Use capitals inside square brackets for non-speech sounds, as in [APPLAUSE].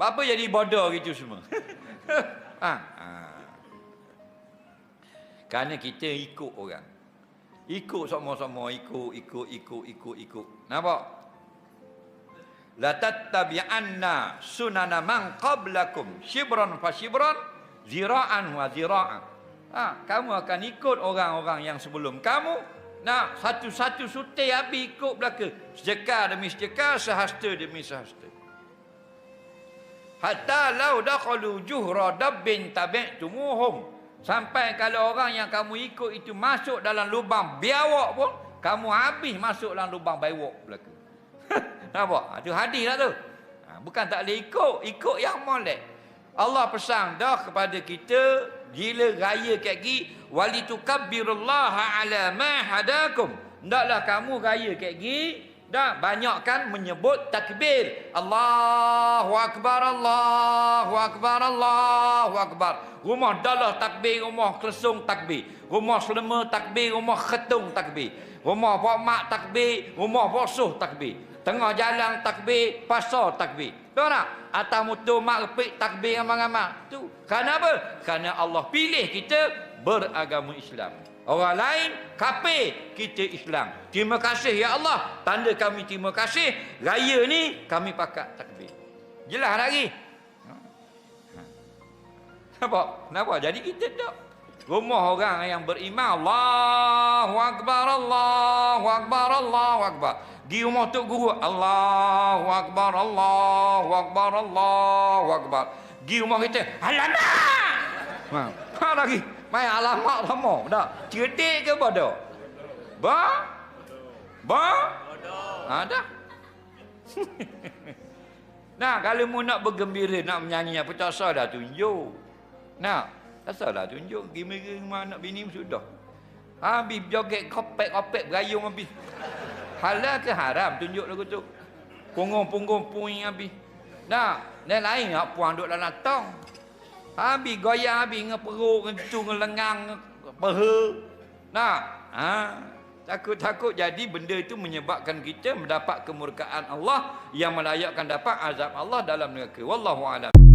Apa jadi bodoh gitu semua? ha. [LAUGHS] ha. Kerana kita ikut orang. Ikut sama-sama, ikut, ikut, ikut, ikut, ikut. Nampak? La tattabi'anna sunana man qablakum shibran fa shibran zira'an wa zira'an. Ha, kamu akan ikut orang-orang yang sebelum kamu. Nah, satu-satu sutai habis ikut belaka. Sejekar demi sejekar, sehasta demi sehasta. Hatta lau dakhalu juhra dabbin tabi'tumuhum. Sampai kalau orang yang kamu ikut itu masuk dalam lubang biawak pun, kamu habis masuk dalam lubang baiwak belaka. [LAUGHS] Nampak? Itu hadis lah tu. Ha, bukan tak boleh ikut, ikut yang molek. Allah pesan dah kepada kita gila raya kat gi walitukabbirullaha ala ma hadakum. Hendaklah kamu raya kat gi dah banyakkan menyebut takbir. Allahu akbar Allahu akbar Allahu akbar. Rumah dalah takbir, rumah kelesung takbir. Rumah selema takbir, rumah ketung takbir. Rumah pak mak takbir, rumah bosuh takbir. Tengah jalan takbir, pasar takbir. Tahu tak? Atas motor mak repik takbir ramai-ramai. Tu. Kenapa? Kerana Allah pilih kita beragama Islam. Orang lain kafir, kita Islam. Terima kasih ya Allah. Tanda kami terima kasih. Raya ni kami pakat takbir. Jelas lagi? Nampak? Nampak? Jadi kita tak. Rumah orang yang beriman. Allahu Akbar, Allahu Akbar, Allahu Akbar. Di rumah Tok Guru. Allahu Akbar, Allahu Akbar, Allahu Akbar. Di rumah kita. Alamak! Ha, ha lagi. Main alamak lama. Tak? Cerdik ke bodoh? Ba? Ba? Ha, dah. [LAUGHS] nah, kalau mu nak bergembira, nak menyanyi apa tak sah dah tunjuk. Nak? Tak sah dah tunjuk. Gimana rumah anak bini sudah. Habis joget kopek-kopek berayung habis. Halal ke haram tunjuk lagu tu. Punggung-punggung puing habis. Nah, dan lain nak puang duk dalam tong. Habis goyang habis nge perut, nge tu, nge lengang, peha. Nah, ha. Takut-takut jadi benda itu menyebabkan kita mendapat kemurkaan Allah yang melayakkan dapat azab Allah dalam neraka. Wallahu a'lam.